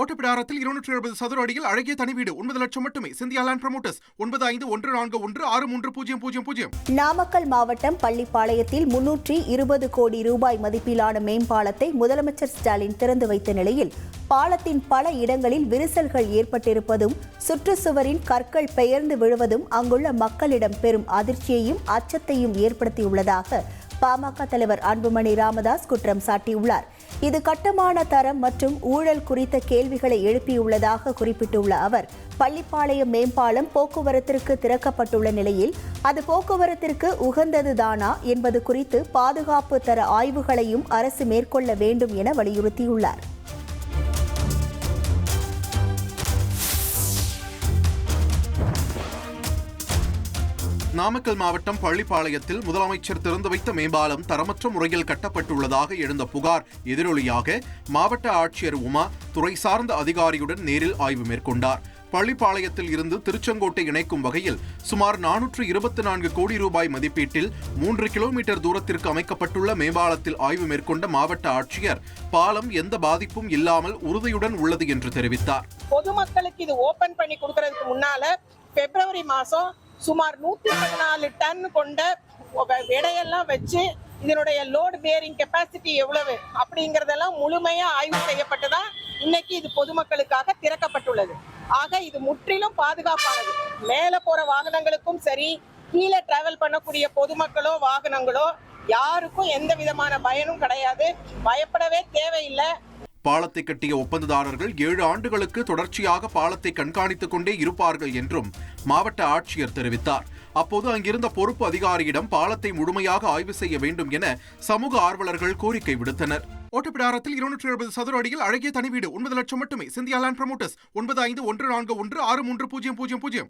ஓட்டப்பிடாரத்தில் இருநூற்றி எழுபது சதுர அடியில் அழகிய தனி வீடு ஒன்பது லட்சம் மட்டுமே. சிந்தியா லேண்ட் ப்ரமோட்டர்ஸ் ஒன்பது ஐந்து ஒன்று நான்கு ஒன்று ஆறு மூன்று பூஜ்ஜியம் பூஜ்ஜியம் பூஜ்ஜியம். நாமக்கல் மாவட்டம் பள்ளிப்பாளையத்தில் முன்னூற்றி இருபது கோடி ரூபாய் மதிப்பிலான மேம்பாலத்தை முதலமைச்சர் ஸ்டாலின் திறந்து வைத்த நிலையில் பாலத்தின் பல இடங்களில் விரிசல்கள் ஏற்பட்டிருப்பதும் சுற்றுச்சுவரின் கற்கள் பெயர்ந்து விழுவதும் அங்குள்ள மக்களிடம் பெரும் அதிர்ச்சியையும் அச்சத்தையும் ஏற்படுத்தியுள்ளதாக பாமக தலைவர் அன்புமணி ராமதாஸ் குற்றம் சாட்டியுள்ளார். இது கட்டுமான தரம் மற்றும் ஊழல் குறித்த கேள்விகளை எழுப்பியுள்ளதாக குறிப்பிட்டுள்ள அவர் பள்ளிப்பாளையம் மேம்பாலம் போக்குவரத்திற்கு திறக்கப்பட்டுள்ள நிலையில் அது போக்குவரத்திற்கு உகந்ததுதானா என்பது குறித்து பாதுகாப்பு தர ஆய்வுகளையும் அரசு மேற்கொள்ள வேண்டும் என வலியுறுத்தியுள்ளார். நாமக்கல் மாவட்டம் பள்ளிப்பாளையத்தில் முதலமைச்சர் திறந்து வைத்த மேம்பாலம் தரமற்ற முறையில் கட்டப்பட்டுள்ளதாக எழுந்த புகார். எதிரொலியாக மாவட்ட ஆட்சியர் உமா துறை சார்ந்த அதிகாரியுடன் நேரில் ஆய்வு மேற்கொண்டார். பள்ளிப்பாளையத்தில் இருந்து திருச்செங்கோட்டை இணைக்கும் வகையில் சுமார் நானூற்று இருபத்தி நான்கு கோடி ரூபாய் மதிப்பீட்டில் மூன்று கிலோமீட்டர் தூரத்திற்கு அமைக்கப்பட்டுள்ள மேம்பாலத்தில் ஆய்வு மேற்கொண்ட மாவட்ட ஆட்சியர் பாலம் எந்த பாதிப்பும் இல்லாமல் உறுதியுடன் உள்ளது என்று தெரிவித்தார். பொதுமக்களுக்கு இது ஓபன் பண்ணி கொடுக்கறதுக்கு முன்னால பிப்ரவரி மாசம் சுமார் நூத்தி பதினாலு டன் கொண்ட எடையெல்லாம் வச்சு இதனுடைய லோடு பேரிங் கெப்பாசிட்டி எவ்வளவு அப்படிங்கறதெல்லாம் முழுமையா ஆய்வு செய்யப்பட்டு தான் இன்னைக்கு இது பொதுமக்களுக்காக திறக்கப்பட்டுள்ளது. ஆக இது முற்றிலும் பாதுகாப்பானது. மேல போற வாகனங்களுக்கும் சரி கீழே டிராவல் பண்ணக்கூடிய பொதுமக்களோ வாகனங்களோ யாருக்கும் எந்த விதமான பயனும் கிடையாது. பயப்படவே தேவையில்லை. பாலத்தை கட்டிய ஒப்பந்ததாரர்கள் ஏழு ஆண்டுகளுக்கு தொடர்ச்சியாக பாலத்தை கண்காணித்துக் கொண்டே இருப்பார்கள் என்றும் மாவட்ட ஆட்சியர் தெரிவித்தார். அப்போது அங்கிருந்த பொறுப்பு அதிகாரியிடம் பாலத்தை முழுமையாக ஆய்வு செய்ய வேண்டும் என சமூக ஆர்வலர்கள் கோரிக்கை விடுத்தனர். ஓட்டப்பிடாரத்தில் இருநூற்றி எழுபது சதுர அடியில் அழகிய தனி வீடு ஒன்பது லட்சம் மட்டுமே. சிந்தியா லேண்ட் ப்ரமோட்டர்ஸ் ஒன்பது ஐந்து ஒன்று நான்கு ஒன்று ஆறு மூன்று பூஜ்ஜியம் பூஜ்ஜியம் பூஜ்ஜியம்.